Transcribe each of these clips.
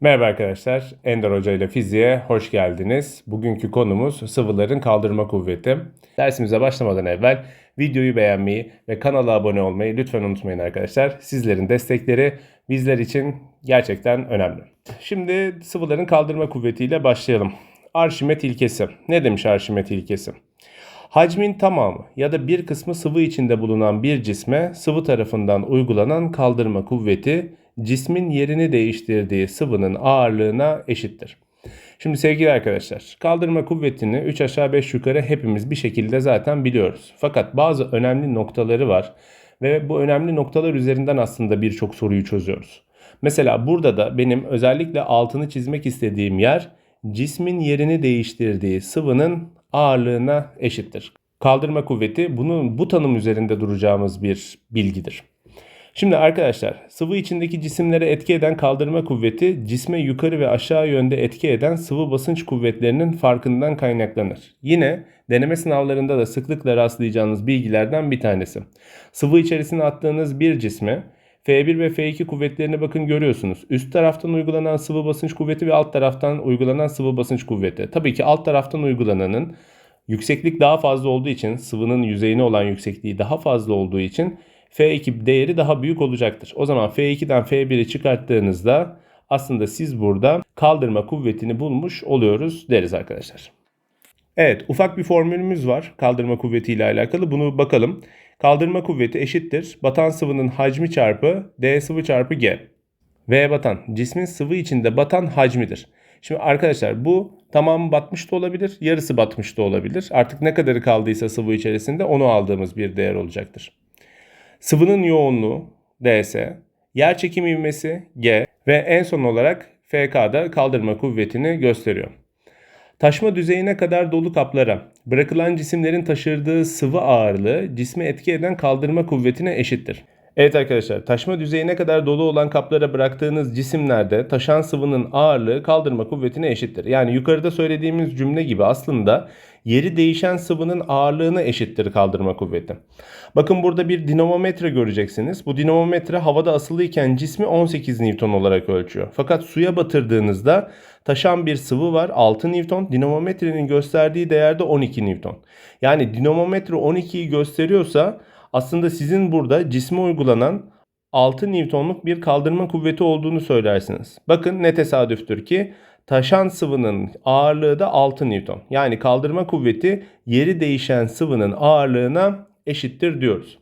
Merhaba arkadaşlar, Ender Hoca ile fiziğe hoş geldiniz. Bugünkü konumuz sıvıların kaldırma kuvveti. Dersimize başlamadan evvel videoyu beğenmeyi ve kanala abone olmayı lütfen unutmayın arkadaşlar. Sizlerin destekleri bizler için gerçekten önemli. Şimdi sıvıların kaldırma kuvvetiyle başlayalım. Arşimet ilkesi. Ne demiş Arşimet ilkesi? Hacmin tamamı ya da bir kısmı sıvı içinde bulunan bir cisme sıvı tarafından uygulanan kaldırma kuvveti cismin yerini değiştirdiği sıvının ağırlığına eşittir. Şimdi sevgili arkadaşlar, kaldırma kuvvetini 3 aşağı 5 yukarı hepimiz bir şekilde zaten biliyoruz. Fakat bazı önemli noktaları var ve bu önemli noktalar üzerinden aslında birçok soruyu çözüyoruz. Mesela burada da benim özellikle altını çizmek istediğim yer cismin yerini değiştirdiği sıvının ağırlığına eşittir. Kaldırma kuvveti bunun bu tanım üzerinde duracağımız bir bilgidir. Şimdi arkadaşlar sıvı içindeki cisimlere etki eden kaldırma kuvveti cisme yukarı ve aşağı yönde etki eden sıvı basınç kuvvetlerinin farkından kaynaklanır. Yine deneme sınavlarında da sıklıkla rastlayacağınız bilgilerden bir tanesi. Sıvı içerisine attığınız bir cisme F1 ve F2 kuvvetlerine bakın görüyorsunuz. Üst taraftan uygulanan sıvı basınç kuvveti ve alt taraftan uygulanan sıvı basınç kuvveti. Tabii ki alt taraftan uygulananın yükseklik daha fazla olduğu için sıvının yüzeyine olan yüksekliği daha fazla olduğu için F2 değeri daha büyük olacaktır. O zaman F2'den F1'i çıkarttığınızda aslında siz burada kaldırma kuvvetini bulmuş oluyoruz deriz arkadaşlar. Evet ufak bir formülümüz var kaldırma kuvveti ile alakalı. Bunu bakalım. Kaldırma kuvveti eşittir. Batan sıvının hacmi çarpı D sıvı çarpı G. V batan cismin sıvı içinde batan hacmidir. Şimdi arkadaşlar bu tamam batmış da olabilir, yarısı batmış da olabilir. Artık ne kadarı kaldıysa sıvı içerisinde onu aldığımız bir değer olacaktır. Sıvının yoğunluğu ds, yer çekimi ivmesi g ve en son olarak FK'da kaldırma kuvvetini gösteriyor. Taşma düzeyine kadar dolu kaplara bırakılan cisimlerin taşırdığı sıvı ağırlığı cisme etki eden kaldırma kuvvetine eşittir. Evet arkadaşlar taşma düzeyine kadar dolu olan kaplara bıraktığınız cisimlerde taşan sıvının ağırlığı kaldırma kuvvetine eşittir. Yani yukarıda söylediğimiz cümle gibi aslında yeri değişen sıvının ağırlığına eşittir kaldırma kuvveti. Bakın burada bir dinamometre göreceksiniz. Bu dinamometre havada asılıyken cismi 18 Newton olarak ölçüyor. Fakat suya batırdığınızda taşan bir sıvı var 6 Newton. Dinamometrenin gösterdiği değerde 12 Newton. Yani dinamometre 12'yi gösteriyorsa aslında sizin burada cisme uygulanan 6 Newton'luk bir kaldırma kuvveti olduğunu söylersiniz. Bakın ne tesadüftür ki taşan sıvının ağırlığı da 6 Newton. Yani kaldırma kuvveti yeri değişen sıvının ağırlığına eşittir diyoruz.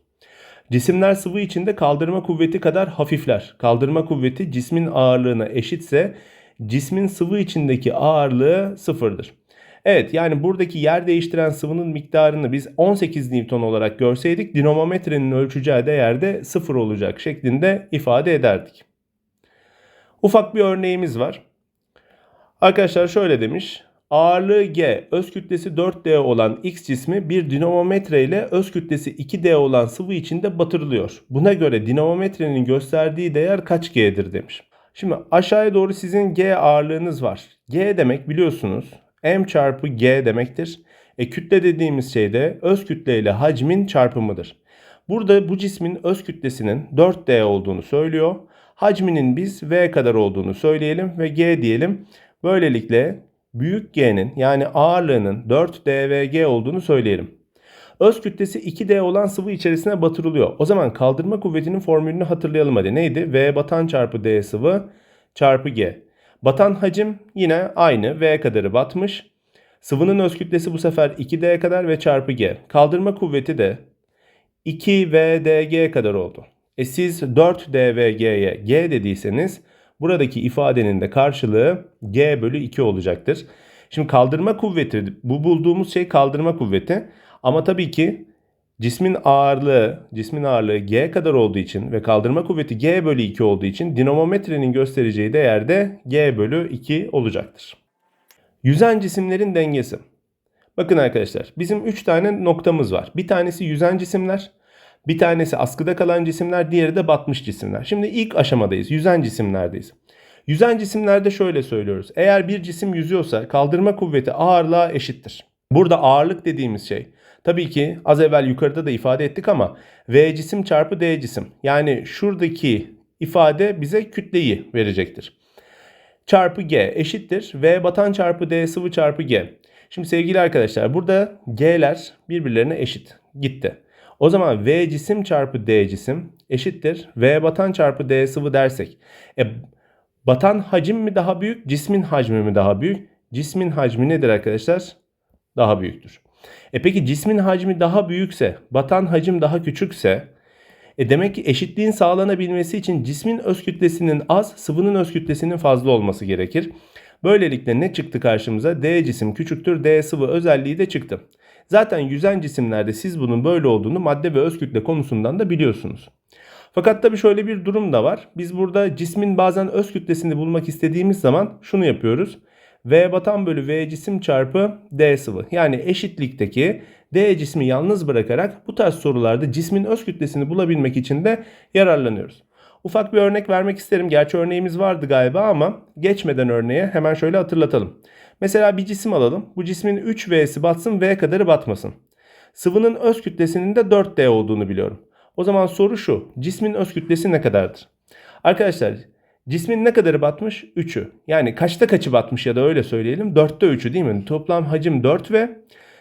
Cisimler sıvı içinde kaldırma kuvveti kadar hafifler. Kaldırma kuvveti cismin ağırlığına eşitse cismin sıvı içindeki ağırlığı sıfırdır. Evet yani buradaki yer değiştiren sıvının miktarını biz 18 Newton olarak görseydik dinamometrenin ölçeceği değerde sıfır olacak şeklinde ifade ederdik. Ufak bir örneğimiz var. Arkadaşlar şöyle demiş. Ağırlığı G, öz kütlesi 4D olan X cismi bir dinamometre ile öz kütlesi 2D olan sıvı içinde batırılıyor. Buna göre dinamometrenin gösterdiği değer kaç G'dir demiş. Şimdi aşağıya doğru sizin G ağırlığınız var. G demek biliyorsunuz m çarpı g demektir. E kütle dediğimiz şey de öz kütle ile hacmin çarpımıdır. Burada bu cismin öz kütlesinin 4D olduğunu söylüyor. Hacminin biz V kadar olduğunu söyleyelim ve G diyelim. Böylelikle büyük G'nin yani ağırlığının 4dVg olduğunu söyleyelim. Öz kütlesi 2D olan sıvı içerisine batırılıyor. O zaman kaldırma kuvvetinin formülünü hatırlayalım hadi. Neydi? V batan çarpı D sıvı çarpı G. Batan hacim yine aynı V kadarı batmış. Sıvının öz kütlesi bu sefer 2D kadar ve çarpı G. Kaldırma kuvveti de 2VDG kadar oldu. E siz 4DVG'ye G dediyseniz buradaki ifadenin de karşılığı G bölü 2 olacaktır. Şimdi kaldırma kuvveti bu bulduğumuz şey kaldırma kuvveti. Ama tabii ki Cismin ağırlığı, cismin ağırlığı G kadar olduğu için ve kaldırma kuvveti G bölü 2 olduğu için dinamometrenin göstereceği değer de G bölü 2 olacaktır. Yüzen cisimlerin dengesi. Bakın arkadaşlar bizim 3 tane noktamız var. Bir tanesi yüzen cisimler, bir tanesi askıda kalan cisimler, diğeri de batmış cisimler. Şimdi ilk aşamadayız. Yüzen cisimlerdeyiz. Yüzen cisimlerde şöyle söylüyoruz. Eğer bir cisim yüzüyorsa kaldırma kuvveti ağırlığa eşittir. Burada ağırlık dediğimiz şey Tabii ki az evvel yukarıda da ifade ettik ama V cisim çarpı D cisim. Yani şuradaki ifade bize kütleyi verecektir. çarpı G eşittir V batan çarpı D sıvı çarpı G. Şimdi sevgili arkadaşlar burada G'ler birbirlerine eşit. Gitti. O zaman V cisim çarpı D cisim eşittir. V batan çarpı D sıvı dersek. E, batan hacim mi daha büyük, cismin hacmi mi daha büyük? Cismin hacmi nedir arkadaşlar? Daha büyüktür. E peki cismin hacmi daha büyükse, batan hacim daha küçükse e demek ki eşitliğin sağlanabilmesi için cismin öz kütlesinin az, sıvının öz kütlesinin fazla olması gerekir. Böylelikle ne çıktı karşımıza? D cisim küçüktür, D sıvı özelliği de çıktı. Zaten yüzen cisimlerde siz bunun böyle olduğunu madde ve öz kütle konusundan da biliyorsunuz. Fakat tabii şöyle bir durum da var. Biz burada cismin bazen öz kütlesini bulmak istediğimiz zaman şunu yapıyoruz. V batan bölü V cisim çarpı D sıvı. Yani eşitlikteki D cismi yalnız bırakarak bu tarz sorularda cismin öz kütlesini bulabilmek için de yararlanıyoruz. Ufak bir örnek vermek isterim. Gerçi örneğimiz vardı galiba ama geçmeden örneğe hemen şöyle hatırlatalım. Mesela bir cisim alalım. Bu cismin 3V'si batsın V kadarı batmasın. Sıvının öz kütlesinin de 4D olduğunu biliyorum. O zaman soru şu. Cismin öz kütlesi ne kadardır? Arkadaşlar cismin ne kadarı batmış? 3'ü. Yani kaçta kaçı batmış ya da öyle söyleyelim. 4'te 3'ü değil mi? Toplam hacim 4V.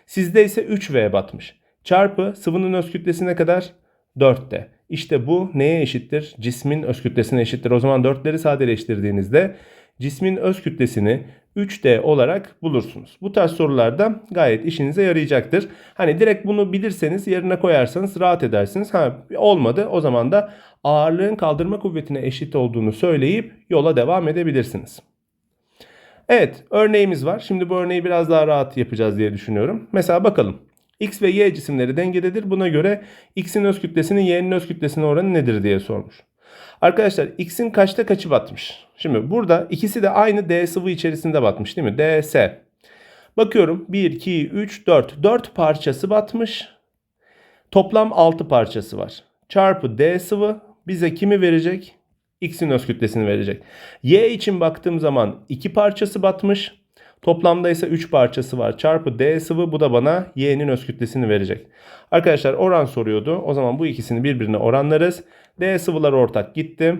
Sizde ise 3V batmış. Çarpı sıvının öz kütlesi ne kadar? 4'te. İşte bu neye eşittir? Cismin öz kütlesine eşittir. O zaman 4'leri sadeleştirdiğinizde cismin öz kütlesini 3D olarak bulursunuz. Bu tarz sorularda gayet işinize yarayacaktır. Hani direkt bunu bilirseniz yerine koyarsanız rahat edersiniz. Ha olmadı o zaman da ağırlığın kaldırma kuvvetine eşit olduğunu söyleyip yola devam edebilirsiniz. Evet örneğimiz var. Şimdi bu örneği biraz daha rahat yapacağız diye düşünüyorum. Mesela bakalım. X ve Y cisimleri dengededir. Buna göre X'in öz kütlesinin Y'nin öz kütlesine oranı nedir diye sormuş. Arkadaşlar X'in kaçta kaçı batmış? Şimdi burada ikisi de aynı D sıvı içerisinde batmış değil mi? DS. Bakıyorum 1, 2, 3, 4. 4 parçası batmış. Toplam 6 parçası var. Çarpı D sıvı bize kimi verecek? X'in öz kütlesini verecek. Y için baktığım zaman 2 parçası batmış. Toplamda ise 3 parçası var. Çarpı D sıvı bu da bana Y'nin öz kütlesini verecek. Arkadaşlar oran soruyordu. O zaman bu ikisini birbirine oranlarız. D sıvılar ortak gitti.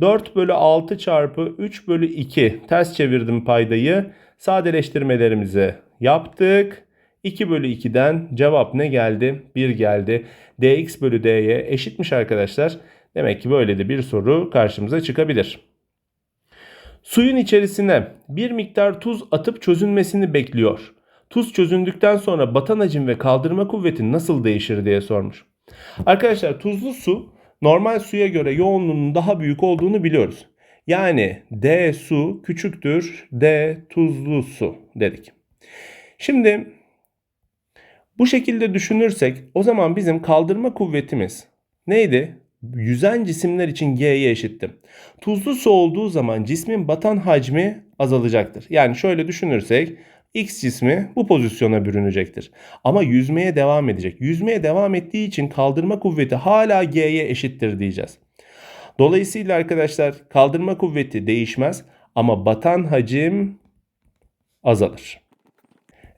4 bölü 6 çarpı 3 bölü 2 ters çevirdim paydayı. Sadeleştirmelerimizi yaptık. 2 bölü 2'den cevap ne geldi? 1 geldi. dx bölü dy eşitmiş arkadaşlar. Demek ki böyle de bir soru karşımıza çıkabilir. Suyun içerisine bir miktar tuz atıp çözünmesini bekliyor. Tuz çözündükten sonra batan hacim ve kaldırma kuvveti nasıl değişir diye sormuş. Arkadaşlar tuzlu su normal suya göre yoğunluğunun daha büyük olduğunu biliyoruz. Yani D su küçüktür D tuzlu su dedik. Şimdi bu şekilde düşünürsek o zaman bizim kaldırma kuvvetimiz neydi? Yüzen cisimler için G'ye eşitti. Tuzlu su olduğu zaman cismin batan hacmi azalacaktır. Yani şöyle düşünürsek X cismi bu pozisyona bürünecektir. Ama yüzmeye devam edecek. Yüzmeye devam ettiği için kaldırma kuvveti hala G'ye eşittir diyeceğiz. Dolayısıyla arkadaşlar kaldırma kuvveti değişmez ama batan hacim azalır.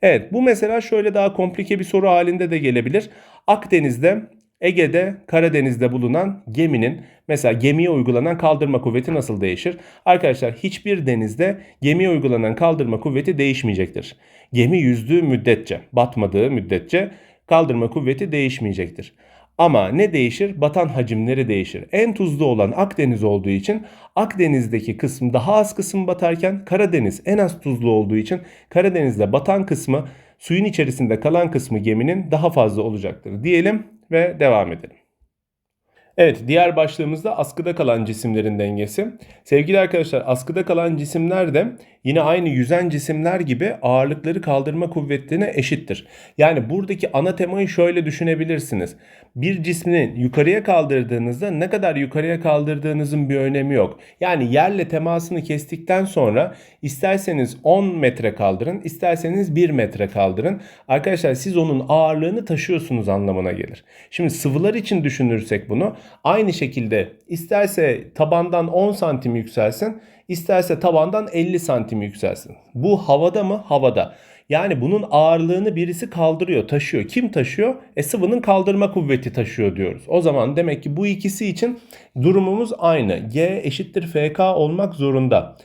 Evet bu mesela şöyle daha komplike bir soru halinde de gelebilir. Akdeniz'de Ege'de, Karadeniz'de bulunan geminin mesela gemiye uygulanan kaldırma kuvveti nasıl değişir? Arkadaşlar hiçbir denizde gemiye uygulanan kaldırma kuvveti değişmeyecektir. Gemi yüzdüğü müddetçe, batmadığı müddetçe kaldırma kuvveti değişmeyecektir. Ama ne değişir? Batan hacimleri değişir. En tuzlu olan Akdeniz olduğu için Akdeniz'deki kısım daha az kısım batarken Karadeniz en az tuzlu olduğu için Karadeniz'de batan kısmı suyun içerisinde kalan kısmı geminin daha fazla olacaktır diyelim ve devam edelim. Evet diğer başlığımızda askıda kalan cisimlerin dengesi. Sevgili arkadaşlar askıda kalan cisimler de yine aynı yüzen cisimler gibi ağırlıkları kaldırma kuvvetine eşittir. Yani buradaki ana temayı şöyle düşünebilirsiniz. Bir cismini yukarıya kaldırdığınızda ne kadar yukarıya kaldırdığınızın bir önemi yok. Yani yerle temasını kestikten sonra isterseniz 10 metre kaldırın, isterseniz 1 metre kaldırın. Arkadaşlar siz onun ağırlığını taşıyorsunuz anlamına gelir. Şimdi sıvılar için düşünürsek bunu aynı şekilde isterse tabandan 10 santim yükselsin, isterse tabandan 50 santim yükselsin. Bu havada mı? Havada. Yani bunun ağırlığını birisi kaldırıyor, taşıyor. Kim taşıyor? E sıvının kaldırma kuvveti taşıyor diyoruz. O zaman demek ki bu ikisi için durumumuz aynı. G eşittir FK olmak zorunda.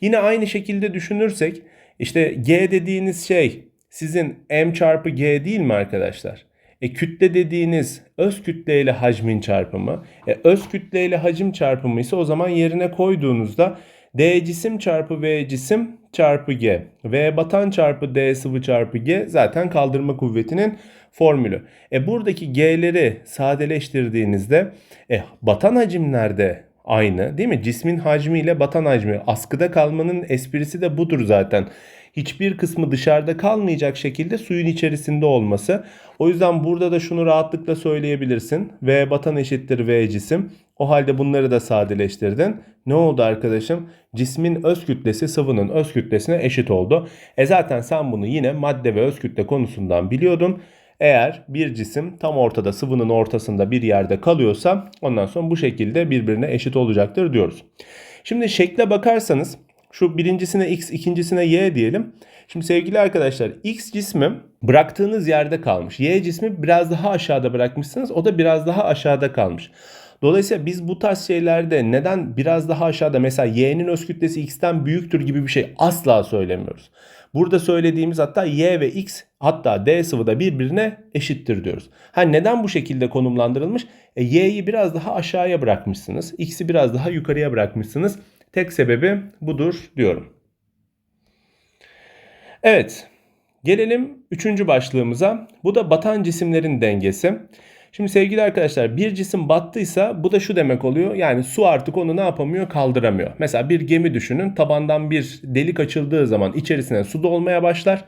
Yine aynı şekilde düşünürsek işte G dediğiniz şey sizin M çarpı G değil mi arkadaşlar? E kütle dediğiniz öz kütle ile hacmin çarpımı. E öz kütle ile hacim çarpımı ise o zaman yerine koyduğunuzda D cisim çarpı V cisim çarpı G. V batan çarpı D sıvı çarpı G zaten kaldırma kuvvetinin formülü. E buradaki G'leri sadeleştirdiğinizde e, batan hacimlerde aynı değil mi? Cismin hacmi ile batan hacmi. Askıda kalmanın esprisi de budur zaten. Hiçbir kısmı dışarıda kalmayacak şekilde suyun içerisinde olması. O yüzden burada da şunu rahatlıkla söyleyebilirsin. V batan eşittir V cisim. O halde bunları da sadeleştirdin. Ne oldu arkadaşım? Cismin öz kütlesi sıvının öz kütlesine eşit oldu. E zaten sen bunu yine madde ve öz kütle konusundan biliyordun. Eğer bir cisim tam ortada sıvının ortasında bir yerde kalıyorsa ondan sonra bu şekilde birbirine eşit olacaktır diyoruz. Şimdi şekle bakarsanız şu birincisine x ikincisine y diyelim. Şimdi sevgili arkadaşlar x cismi bıraktığınız yerde kalmış. Y cismi biraz daha aşağıda bırakmışsınız. O da biraz daha aşağıda kalmış. Dolayısıyla biz bu tarz şeylerde neden biraz daha aşağıda mesela y'nin öz kütlesi x'ten büyüktür gibi bir şey asla söylemiyoruz. Burada söylediğimiz hatta y ve x hatta d sıvı da birbirine eşittir diyoruz. Ha neden bu şekilde konumlandırılmış? E, y'yi biraz daha aşağıya bırakmışsınız. x'i biraz daha yukarıya bırakmışsınız. Tek sebebi budur diyorum. Evet. Gelelim üçüncü başlığımıza. Bu da batan cisimlerin dengesi. Şimdi sevgili arkadaşlar bir cisim battıysa bu da şu demek oluyor. Yani su artık onu ne yapamıyor? Kaldıramıyor. Mesela bir gemi düşünün. Tabandan bir delik açıldığı zaman içerisine su dolmaya başlar.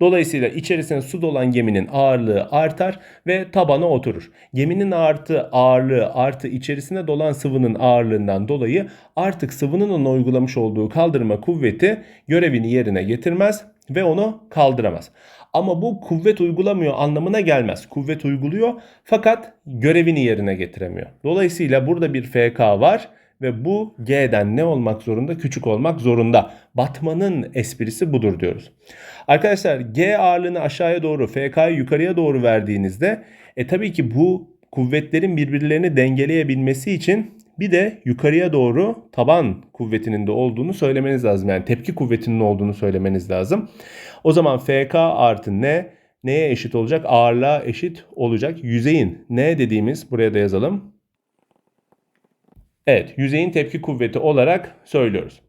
Dolayısıyla içerisine su dolan geminin ağırlığı artar ve tabana oturur. Geminin artı ağırlığı artı içerisine dolan sıvının ağırlığından dolayı artık sıvının ona uygulamış olduğu kaldırma kuvveti görevini yerine getirmez ve onu kaldıramaz. Ama bu kuvvet uygulamıyor anlamına gelmez. Kuvvet uyguluyor fakat görevini yerine getiremiyor. Dolayısıyla burada bir FK var ve bu G'den ne olmak zorunda? Küçük olmak zorunda. Batmanın esprisi budur diyoruz. Arkadaşlar G ağırlığını aşağıya doğru, FK'yı yukarıya doğru verdiğinizde e tabii ki bu kuvvetlerin birbirlerini dengeleyebilmesi için bir de yukarıya doğru taban kuvvetinin de olduğunu söylemeniz lazım. Yani tepki kuvvetinin olduğunu söylemeniz lazım. O zaman FK artı N neye eşit olacak? Ağırlığa eşit olacak. Yüzeyin N dediğimiz buraya da yazalım. Evet yüzeyin tepki kuvveti olarak söylüyoruz.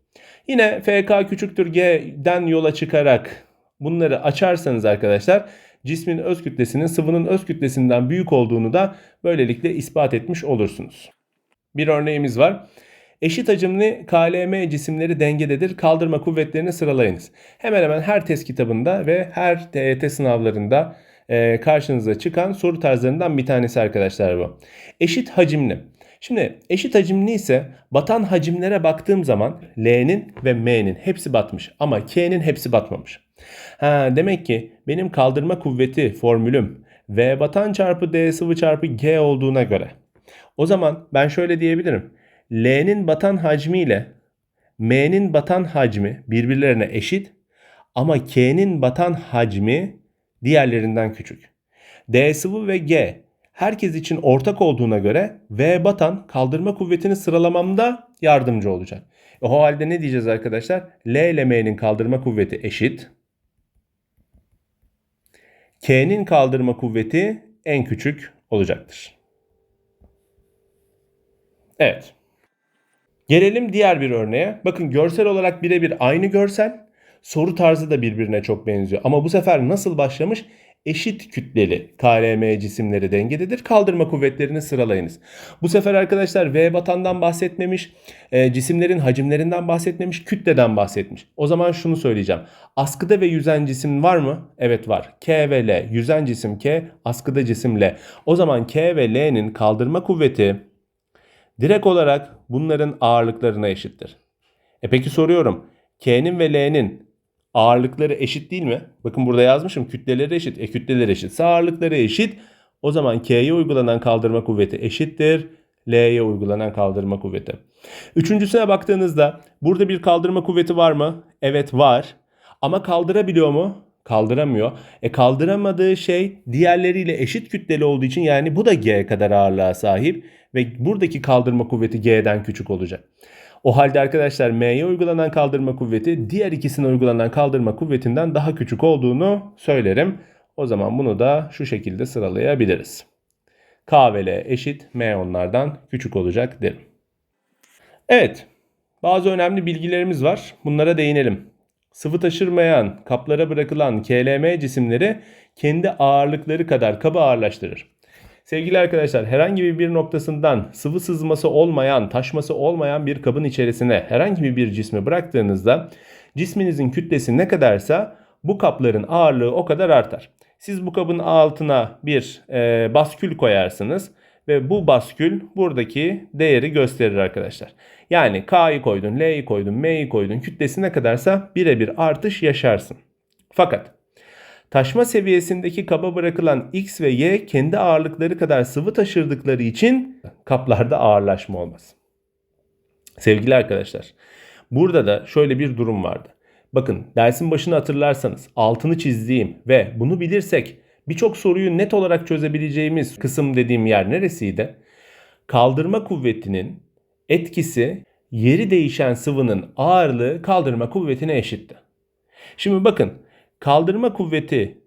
Yine FK küçüktür G'den yola çıkarak bunları açarsanız arkadaşlar cismin öz kütlesinin sıvının öz kütlesinden büyük olduğunu da böylelikle ispat etmiş olursunuz. Bir örneğimiz var. Eşit hacimli KLM cisimleri dengededir. Kaldırma kuvvetlerini sıralayınız. Hemen hemen her test kitabında ve her TET sınavlarında e, karşınıza çıkan soru tarzlarından bir tanesi arkadaşlar bu. Eşit hacimli. Şimdi eşit hacimli ise batan hacimlere baktığım zaman L'nin ve M'nin hepsi batmış ama K'nin hepsi batmamış. Ha, demek ki benim kaldırma kuvveti formülüm V batan çarpı D sıvı çarpı G olduğuna göre. O zaman ben şöyle diyebilirim. L'nin batan hacmi ile M'nin batan hacmi birbirlerine eşit ama K'nin batan hacmi diğerlerinden küçük. D sıvı ve G herkes için ortak olduğuna göre V batan kaldırma kuvvetini sıralamamda yardımcı olacak. E, o halde ne diyeceğiz arkadaşlar? L ile M'nin kaldırma kuvveti eşit. K'nin kaldırma kuvveti en küçük olacaktır. Evet. Gelelim diğer bir örneğe. Bakın görsel olarak birebir aynı görsel. Soru tarzı da birbirine çok benziyor. Ama bu sefer nasıl başlamış? Eşit kütleli KLM cisimleri dengededir. Kaldırma kuvvetlerini sıralayınız. Bu sefer arkadaşlar V batandan bahsetmemiş, e, cisimlerin hacimlerinden bahsetmemiş, kütleden bahsetmiş. O zaman şunu söyleyeceğim. Askıda ve yüzen cisim var mı? Evet var. K ve L. Yüzen cisim K, askıda cisim L. O zaman K ve L'nin kaldırma kuvveti direkt olarak bunların ağırlıklarına eşittir. E peki soruyorum. K'nin ve L'nin ağırlıkları eşit değil mi? Bakın burada yazmışım kütleleri eşit. E kütleleri eşitse ağırlıkları eşit. O zaman K'ye uygulanan kaldırma kuvveti eşittir. L'ye uygulanan kaldırma kuvveti. Üçüncüsüne baktığınızda burada bir kaldırma kuvveti var mı? Evet var. Ama kaldırabiliyor mu? Kaldıramıyor. E kaldıramadığı şey diğerleriyle eşit kütleli olduğu için yani bu da G kadar ağırlığa sahip ve buradaki kaldırma kuvveti G'den küçük olacak. O halde arkadaşlar M'ye uygulanan kaldırma kuvveti diğer ikisine uygulanan kaldırma kuvvetinden daha küçük olduğunu söylerim. O zaman bunu da şu şekilde sıralayabiliriz. K ve L eşit M onlardan küçük olacak derim. Evet bazı önemli bilgilerimiz var. Bunlara değinelim. Sıvı taşırmayan, kaplara bırakılan KLM cisimleri kendi ağırlıkları kadar kabı ağırlaştırır. Sevgili arkadaşlar herhangi bir noktasından sıvı sızması olmayan, taşması olmayan bir kabın içerisine herhangi bir cismi bıraktığınızda cisminizin kütlesi ne kadarsa bu kapların ağırlığı o kadar artar. Siz bu kabın altına bir e, baskül koyarsınız ve bu baskül buradaki değeri gösterir arkadaşlar. Yani K'yı koydun, L'yi koydun, M'yi koydun kütlesi ne kadarsa birebir artış yaşarsın. Fakat taşma seviyesindeki kaba bırakılan X ve Y kendi ağırlıkları kadar sıvı taşırdıkları için kaplarda ağırlaşma olmaz. Sevgili arkadaşlar burada da şöyle bir durum vardı. Bakın dersin başını hatırlarsanız altını çizdiğim ve bunu bilirsek birçok soruyu net olarak çözebileceğimiz kısım dediğim yer neresiydi? Kaldırma kuvvetinin etkisi yeri değişen sıvının ağırlığı kaldırma kuvvetine eşitti. Şimdi bakın kaldırma kuvveti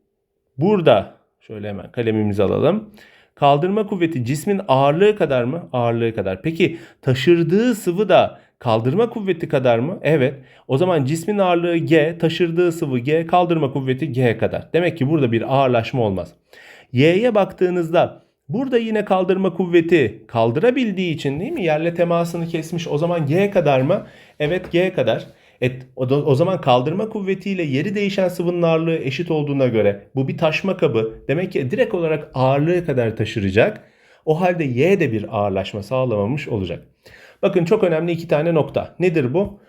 burada şöyle hemen kalemimizi alalım. Kaldırma kuvveti cismin ağırlığı kadar mı? Ağırlığı kadar. Peki taşırdığı sıvı da kaldırma kuvveti kadar mı? Evet. O zaman cismin ağırlığı G, taşırdığı sıvı G, kaldırma kuvveti G kadar. Demek ki burada bir ağırlaşma olmaz. Y'ye baktığınızda burada yine kaldırma kuvveti kaldırabildiği için değil mi? Yerle temasını kesmiş. O zaman G kadar mı? Evet G kadar. Et, o, da, o zaman kaldırma kuvvetiyle yeri değişen sıvının ağırlığı eşit olduğuna göre bu bir taşma kabı. Demek ki direkt olarak ağırlığı kadar taşıracak. O halde Y de bir ağırlaşma sağlamamış olacak. Bakın çok önemli iki tane nokta. Nedir bu?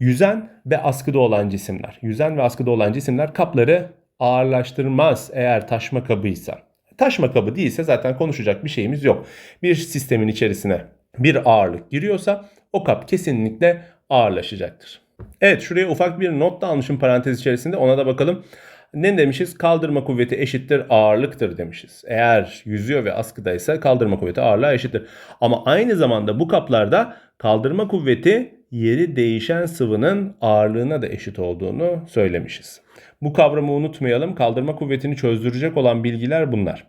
Yüzen ve askıda olan cisimler. Yüzen ve askıda olan cisimler kapları ağırlaştırmaz eğer taşma kabıysa. Taşma kabı değilse zaten konuşacak bir şeyimiz yok. Bir sistemin içerisine bir ağırlık giriyorsa o kap kesinlikle ağırlaşacaktır. Evet şuraya ufak bir not da almışım parantez içerisinde ona da bakalım. Ne demişiz? Kaldırma kuvveti eşittir ağırlıktır demişiz. Eğer yüzüyor ve askıdaysa kaldırma kuvveti ağırlığa eşittir. Ama aynı zamanda bu kaplarda kaldırma kuvveti yeri değişen sıvının ağırlığına da eşit olduğunu söylemişiz. Bu kavramı unutmayalım. Kaldırma kuvvetini çözdürecek olan bilgiler bunlar.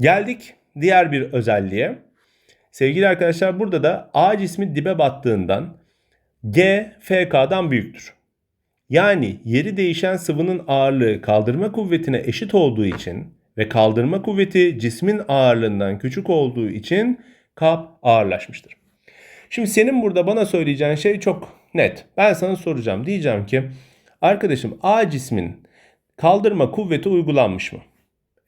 Geldik diğer bir özelliğe. Sevgili arkadaşlar burada da A cismi dibe battığından G FK'dan büyüktür. Yani yeri değişen sıvının ağırlığı kaldırma kuvvetine eşit olduğu için ve kaldırma kuvveti cismin ağırlığından küçük olduğu için kap ağırlaşmıştır. Şimdi senin burada bana söyleyeceğin şey çok net. Ben sana soracağım. Diyeceğim ki arkadaşım A cismin kaldırma kuvveti uygulanmış mı?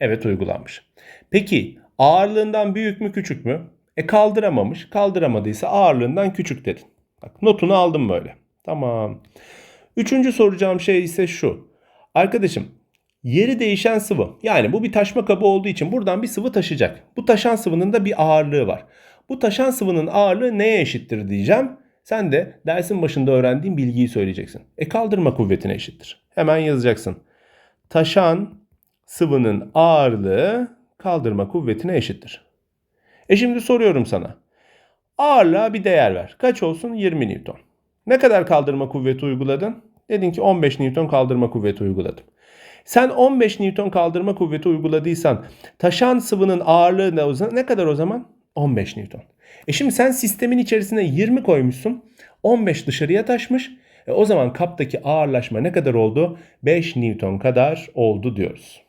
Evet uygulanmış. Peki ağırlığından büyük mü küçük mü? E kaldıramamış. Kaldıramadıysa ağırlığından küçük dedin. Bak notunu aldım böyle. Tamam. Üçüncü soracağım şey ise şu. Arkadaşım yeri değişen sıvı. Yani bu bir taşma kabı olduğu için buradan bir sıvı taşıyacak. Bu taşan sıvının da bir ağırlığı var. Bu taşan sıvının ağırlığı neye eşittir diyeceğim. Sen de dersin başında öğrendiğin bilgiyi söyleyeceksin. E kaldırma kuvvetine eşittir. Hemen yazacaksın. Taşan sıvının ağırlığı kaldırma kuvvetine eşittir. E şimdi soruyorum sana. Ağırlığa bir değer ver. Kaç olsun? 20 Newton. Ne kadar kaldırma kuvveti uyguladın? Dedin ki 15 Newton kaldırma kuvveti uyguladım. Sen 15 Newton kaldırma kuvveti uyguladıysan taşan sıvının ağırlığı ne, kadar o zaman? 15 Newton. E şimdi sen sistemin içerisine 20 koymuşsun. 15 dışarıya taşmış. E o zaman kaptaki ağırlaşma ne kadar oldu? 5 Newton kadar oldu diyoruz.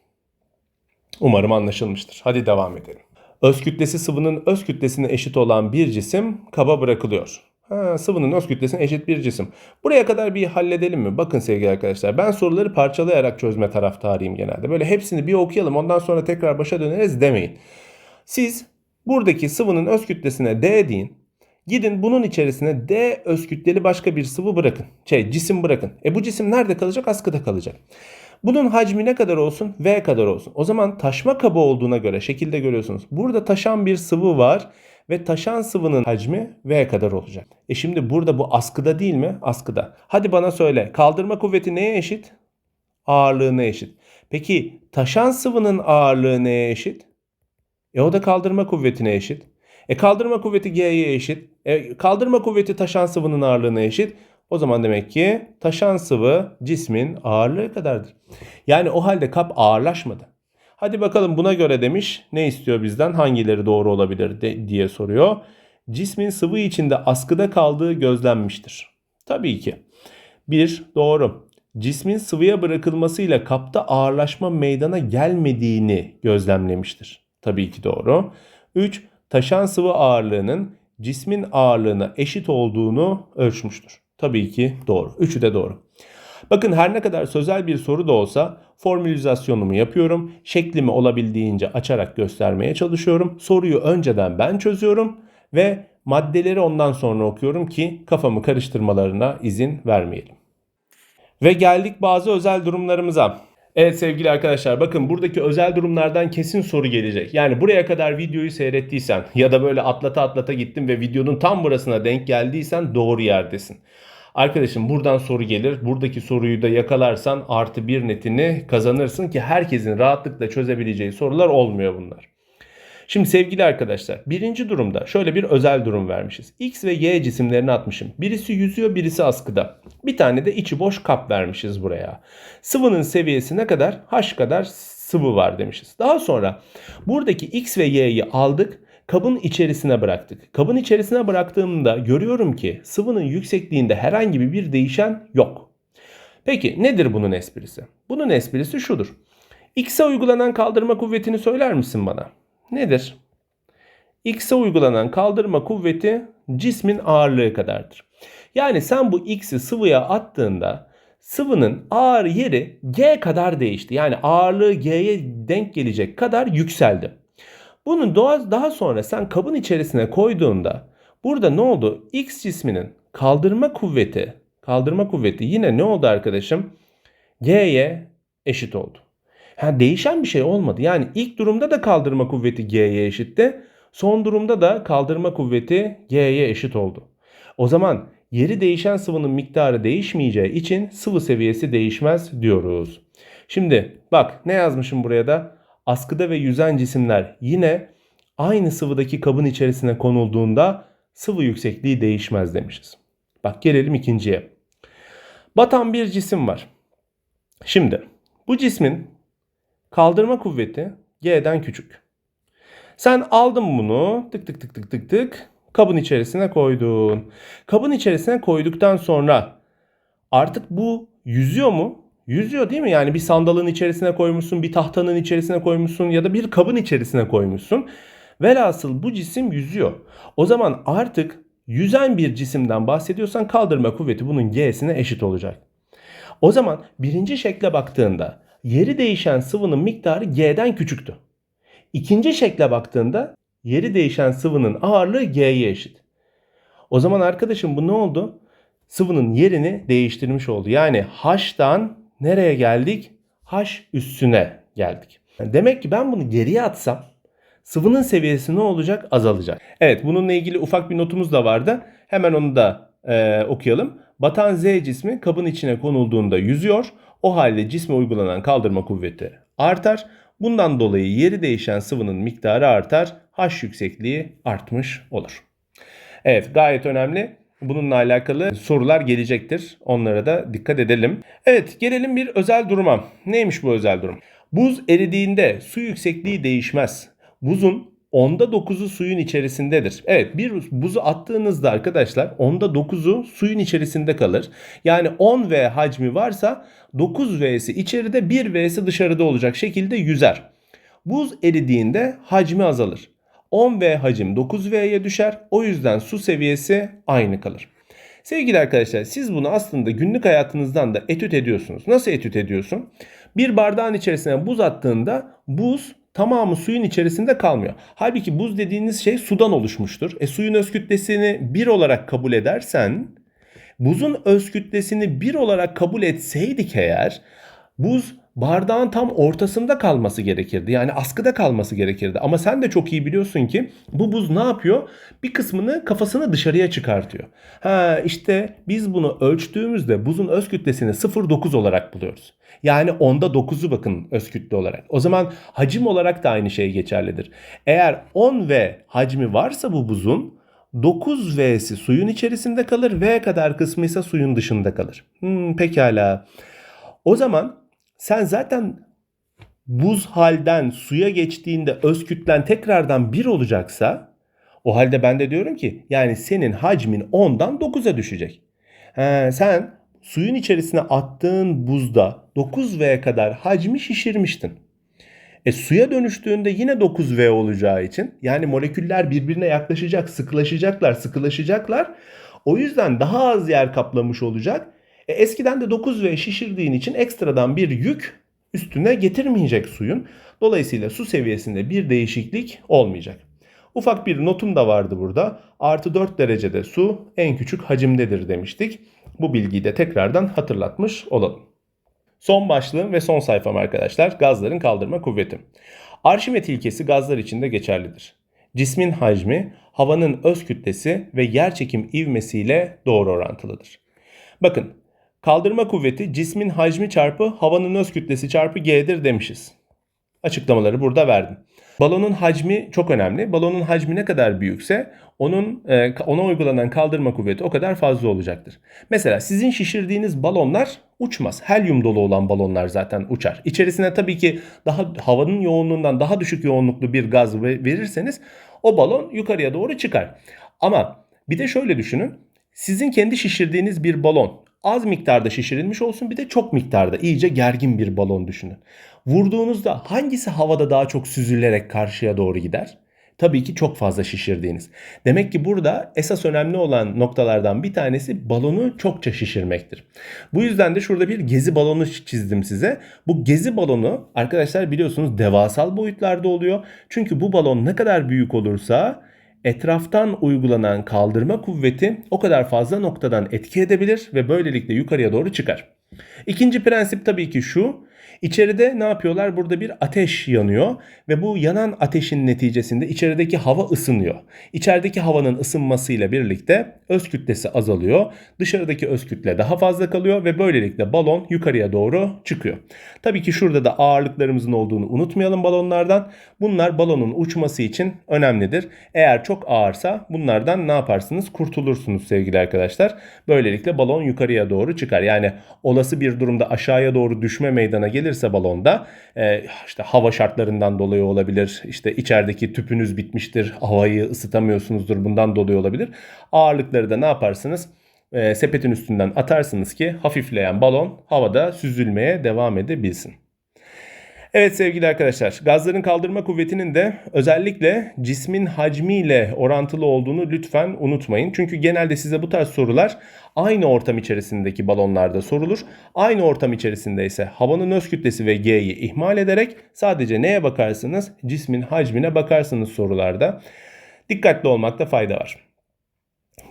Umarım anlaşılmıştır. Hadi devam edelim. Öz kütlesi sıvının öz kütlesine eşit olan bir cisim kaba bırakılıyor. Ha, sıvının öz kütlesine eşit bir cisim. Buraya kadar bir halledelim mi? Bakın sevgili arkadaşlar ben soruları parçalayarak çözme taraftarıyım genelde. Böyle hepsini bir okuyalım ondan sonra tekrar başa döneriz demeyin. Siz buradaki sıvının öz kütlesine D deyin. Gidin bunun içerisine D öz kütleli başka bir sıvı bırakın. Şey cisim bırakın. E bu cisim nerede kalacak? Askıda kalacak. Bunun hacmi ne kadar olsun? V kadar olsun. O zaman taşma kabı olduğuna göre şekilde görüyorsunuz. Burada taşan bir sıvı var ve taşan sıvının hacmi V kadar olacak. E şimdi burada bu askıda değil mi? Askıda. Hadi bana söyle. Kaldırma kuvveti neye eşit? ağırlığına eşit. Peki taşan sıvının ağırlığı neye eşit? E o da kaldırma kuvvetine eşit. E kaldırma kuvveti G'ye eşit. E kaldırma kuvveti taşan sıvının ağırlığına eşit. O zaman demek ki taşan sıvı cismin ağırlığı kadardır. Yani o halde kap ağırlaşmadı. Hadi bakalım buna göre demiş ne istiyor bizden hangileri doğru olabilir de, diye soruyor. Cismin sıvı içinde askıda kaldığı gözlenmiştir. Tabii ki. 1. Doğru. Cismin sıvıya bırakılmasıyla kapta ağırlaşma meydana gelmediğini gözlemlemiştir. Tabii ki doğru. 3. Taşan sıvı ağırlığının cismin ağırlığına eşit olduğunu ölçmüştür. Tabii ki doğru. Üçü de doğru. Bakın her ne kadar sözel bir soru da olsa formülizasyonumu yapıyorum. Şeklimi olabildiğince açarak göstermeye çalışıyorum. Soruyu önceden ben çözüyorum ve maddeleri ondan sonra okuyorum ki kafamı karıştırmalarına izin vermeyelim. Ve geldik bazı özel durumlarımıza. Evet sevgili arkadaşlar bakın buradaki özel durumlardan kesin soru gelecek. Yani buraya kadar videoyu seyrettiysen ya da böyle atlata atlata gittin ve videonun tam burasına denk geldiysen doğru yerdesin. Arkadaşım buradan soru gelir. Buradaki soruyu da yakalarsan artı bir netini kazanırsın ki herkesin rahatlıkla çözebileceği sorular olmuyor bunlar. Şimdi sevgili arkadaşlar birinci durumda şöyle bir özel durum vermişiz. X ve Y cisimlerini atmışım. Birisi yüzüyor birisi askıda. Bir tane de içi boş kap vermişiz buraya. Sıvının seviyesi ne kadar? H kadar sıvı var demişiz. Daha sonra buradaki X ve Y'yi aldık kabın içerisine bıraktık. Kabın içerisine bıraktığımda görüyorum ki sıvının yüksekliğinde herhangi bir değişen yok. Peki nedir bunun esprisi? Bunun esprisi şudur. X'e uygulanan kaldırma kuvvetini söyler misin bana? Nedir? X'e uygulanan kaldırma kuvveti cismin ağırlığı kadardır. Yani sen bu X'i sıvıya attığında sıvının ağır yeri G kadar değişti. Yani ağırlığı G'ye denk gelecek kadar yükseldi. Bunun daha sonra sen kabın içerisine koyduğunda burada ne oldu? X cisminin kaldırma kuvveti, kaldırma kuvveti yine ne oldu arkadaşım? G'ye eşit oldu. Ha, değişen bir şey olmadı. Yani ilk durumda da kaldırma kuvveti G'ye eşitti. Son durumda da kaldırma kuvveti G'ye eşit oldu. O zaman yeri değişen sıvının miktarı değişmeyeceği için sıvı seviyesi değişmez diyoruz. Şimdi bak ne yazmışım buraya da? Askıda ve yüzen cisimler yine aynı sıvıdaki kabın içerisine konulduğunda sıvı yüksekliği değişmez demişiz. Bak gelelim ikinciye. Batan bir cisim var. Şimdi bu cismin kaldırma kuvveti G'den küçük. Sen aldın bunu tık tık tık tık tık tık kabın içerisine koydun. Kabın içerisine koyduktan sonra artık bu yüzüyor mu? Yüzüyor değil mi? Yani bir sandalın içerisine koymuşsun, bir tahtanın içerisine koymuşsun ya da bir kabın içerisine koymuşsun. Velhasıl bu cisim yüzüyor. O zaman artık yüzen bir cisimden bahsediyorsan kaldırma kuvveti bunun G'sine eşit olacak. O zaman birinci şekle baktığında yeri değişen sıvının miktarı G'den küçüktü. İkinci şekle baktığında yeri değişen sıvının ağırlığı G'ye eşit. O zaman arkadaşım bu ne oldu? Sıvının yerini değiştirmiş oldu. Yani H'tan nereye geldik? H üstüne geldik. Demek ki ben bunu geriye atsam sıvının seviyesi ne olacak? Azalacak. Evet bununla ilgili ufak bir notumuz da vardı. Hemen onu da e, okuyalım. Batan Z cismi kabın içine konulduğunda yüzüyor. O halde cisme uygulanan kaldırma kuvveti artar. Bundan dolayı yeri değişen sıvının miktarı artar. H yüksekliği artmış olur. Evet gayet önemli. Bununla alakalı sorular gelecektir. Onlara da dikkat edelim. Evet gelelim bir özel duruma. Neymiş bu özel durum? Buz eridiğinde su yüksekliği değişmez. Buzun onda 9'u suyun içerisindedir. Evet bir buzu attığınızda arkadaşlar onda 9'u suyun içerisinde kalır. Yani 10 V hacmi varsa 9 V'si içeride 1 V'si dışarıda olacak şekilde yüzer. Buz eridiğinde hacmi azalır. 10V hacim 9V'ye düşer. O yüzden su seviyesi aynı kalır. Sevgili arkadaşlar siz bunu aslında günlük hayatınızdan da etüt ediyorsunuz. Nasıl etüt ediyorsun? Bir bardağın içerisine buz attığında buz tamamı suyun içerisinde kalmıyor. Halbuki buz dediğiniz şey sudan oluşmuştur. E suyun öz kütlesini 1 olarak kabul edersen buzun öz kütlesini 1 olarak kabul etseydik eğer buz bardağın tam ortasında kalması gerekirdi. Yani askıda kalması gerekirdi. Ama sen de çok iyi biliyorsun ki bu buz ne yapıyor? Bir kısmını kafasını dışarıya çıkartıyor. Ha işte biz bunu ölçtüğümüzde buzun öz kütlesini 0.9 olarak buluyoruz. Yani onda 9'u bakın öz kütle olarak. O zaman hacim olarak da aynı şey geçerlidir. Eğer 10V hacmi varsa bu buzun 9V'si suyun içerisinde kalır. V kadar kısmı ise suyun dışında kalır. Hmm, pekala. O zaman sen zaten buz halden suya geçtiğinde öz kütlen tekrardan 1 olacaksa o halde ben de diyorum ki yani senin hacmin 10'dan 9'a düşecek. He, sen suyun içerisine attığın buzda 9V kadar hacmi şişirmiştin. E suya dönüştüğünde yine 9V olacağı için yani moleküller birbirine yaklaşacak, sıkılaşacaklar, sıkılaşacaklar. O yüzden daha az yer kaplamış olacak. E eskiden de 9V şişirdiğin için ekstradan bir yük üstüne getirmeyecek suyun. Dolayısıyla su seviyesinde bir değişiklik olmayacak. Ufak bir notum da vardı burada. Artı 4 derecede su en küçük hacimdedir demiştik. Bu bilgiyi de tekrardan hatırlatmış olalım. Son başlığım ve son sayfam arkadaşlar gazların kaldırma kuvveti. Arşimet ilkesi gazlar için de geçerlidir. Cismin hacmi, havanın öz kütlesi ve yerçekim ivmesiyle doğru orantılıdır. Bakın kaldırma kuvveti cismin hacmi çarpı havanın öz kütlesi çarpı G'dir demişiz. Açıklamaları burada verdim. Balonun hacmi çok önemli. Balonun hacmi ne kadar büyükse onun e, ona uygulanan kaldırma kuvveti o kadar fazla olacaktır. Mesela sizin şişirdiğiniz balonlar uçmaz. Helyum dolu olan balonlar zaten uçar. İçerisine tabii ki daha havanın yoğunluğundan daha düşük yoğunluklu bir gaz verirseniz o balon yukarıya doğru çıkar. Ama bir de şöyle düşünün. Sizin kendi şişirdiğiniz bir balon az miktarda şişirilmiş olsun bir de çok miktarda iyice gergin bir balon düşünün. Vurduğunuzda hangisi havada daha çok süzülerek karşıya doğru gider? Tabii ki çok fazla şişirdiğiniz. Demek ki burada esas önemli olan noktalardan bir tanesi balonu çokça şişirmektir. Bu yüzden de şurada bir gezi balonu çizdim size. Bu gezi balonu arkadaşlar biliyorsunuz devasal boyutlarda oluyor. Çünkü bu balon ne kadar büyük olursa etraftan uygulanan kaldırma kuvveti o kadar fazla noktadan etki edebilir ve böylelikle yukarıya doğru çıkar. İkinci prensip tabii ki şu. İçeride ne yapıyorlar? Burada bir ateş yanıyor ve bu yanan ateşin neticesinde içerideki hava ısınıyor. İçerideki havanın ısınmasıyla birlikte öz kütlesi azalıyor. Dışarıdaki öz kütle daha fazla kalıyor ve böylelikle balon yukarıya doğru çıkıyor. Tabii ki şurada da ağırlıklarımızın olduğunu unutmayalım balonlardan. Bunlar balonun uçması için önemlidir. Eğer çok ağırsa bunlardan ne yaparsınız? Kurtulursunuz sevgili arkadaşlar. Böylelikle balon yukarıya doğru çıkar. Yani olası bir durumda aşağıya doğru düşme meydana gelirse balonda e, işte hava şartlarından dolayı olabilir. İşte içerideki tüpünüz bitmiştir. Havayı ısıtamıyorsunuzdur. Bundan dolayı olabilir. Ağırlıkları da ne yaparsınız? E, sepetin üstünden atarsınız ki hafifleyen balon havada süzülmeye devam edebilsin. Evet sevgili arkadaşlar, gazların kaldırma kuvvetinin de özellikle cismin hacmiyle orantılı olduğunu lütfen unutmayın. Çünkü genelde size bu tarz sorular aynı ortam içerisindeki balonlarda sorulur. Aynı ortam içerisinde ise havanın öz kütlesi ve G'yi ihmal ederek sadece neye bakarsınız? Cismin hacmine bakarsınız sorularda. Dikkatli olmakta fayda var.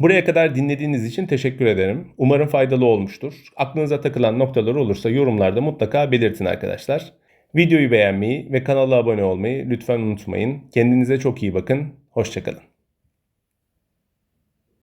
Buraya kadar dinlediğiniz için teşekkür ederim. Umarım faydalı olmuştur. Aklınıza takılan noktalar olursa yorumlarda mutlaka belirtin arkadaşlar. Videoyu beğenmeyi ve kanala abone olmayı lütfen unutmayın. Kendinize çok iyi bakın. Hoşçakalın.